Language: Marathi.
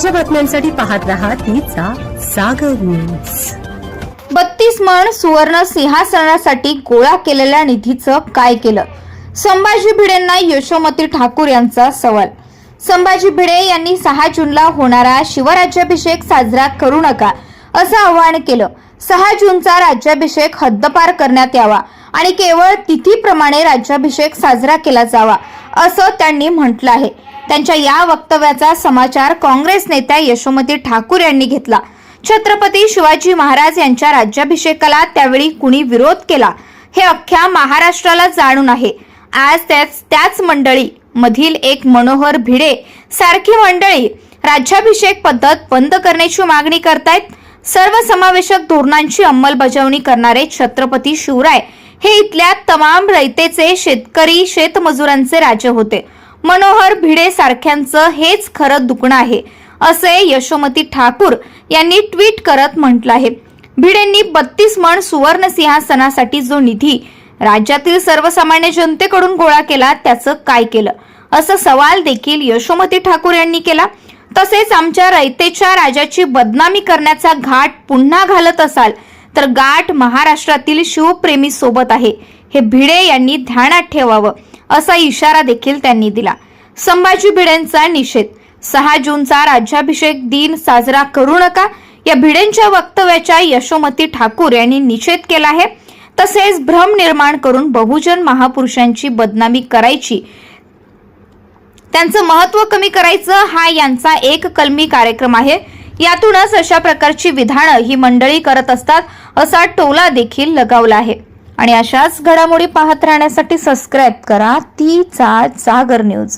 ताज्या बातम्यांसाठी पाहत राहा तिचा सागर न्यूज बत्तीस मण सुवर्ण सिंहासनासाठी गोळा केलेल्या निधीचं काय केलं? संभाजी भिडेंना यशोमती ठाकूर यांचा सवाल. संभाजी भिडे यांनी सहा जूनला होणारा शिवराज्याभिषेक साजरा करू नका असं आवाहन केलं. सहा जूनचा राज्याभिषेक हद्दपार करण्यात यावा. आणि केवळ तिथीप्रमाणे राज्याभिषेक साजरा केला जावा असं त्यांनी म्हटलं आहे. त्यांच्या या वक्तव्याचा समाचार काँग्रेस नेत्या यशोमती ठाकूर यांनी घेतला. छत्रपती शिवाजी महाराज यांच्या राज्याभिषेकाला त्यावेळी कुणी विरोध केला हे अख्ख्या महाराष्ट्राला जाणून आहे. आज त्याच त्याच मंडळी मधील एक मनोहर भिडे सारखी मंडळी राज्याभिषेक पद्धत बंद करण्याची मागणी करतायत. सर्वसमावेशक धोरणांची अंमलबजावणी करणारे छत्रपती शिवराय हे इथल्या तमाम रयतेचे शेतकरी शेतमजुरांचे राजे होते. मनोहर भिडे सारख्यांचं हेच खरं दुखणं आहे असे यशोमती ठाकूर यांनी ट्विट करत म्हटलं आहे. भिडेंनी बत्तीस मण सुवर्ण सिंहासनासाठी जो निधी राज्यातील सर्वसामान्य जनतेकडून गोळा केला त्याचं काय केलं? असं सवाल देखील यशोमती ठाकूर यांनी केला. तसेच आमच्या रयतेच्या राजाची बदनामी करण्याचा घाट पुन्हा घालत असाल तर गाठ महाराष्ट्रातील शिवप्रेमी सोबत आहे. हे भिडे यांनी ध्यानात ठेवावं असा इशारा देखील त्यांनी दिला. संभाजी भिडेंचा निषेध. सहा जूनचा राज्याभिषेक दिन साजरा करू नका या भिडेंच्या वक्तव्याच्या यशोमती ठाकूर यांनी निषेध केला आहे. तसेच भ्रम निर्माण करून बहुजन महापुरुषांची बदनामी करायची त्यांचं महत्त्व कमी करायचं हा यांचा एक कलमी कार्यक्रम आहे. यातूनच अशा प्रकारची विधानं ही मंडळी करत असतात असा टोला देखील लगावला आहे. आणि अशाच घडामोडी पाहत राहण्यासाठी सबस्क्राईब करा. ती चा जागर न्यूज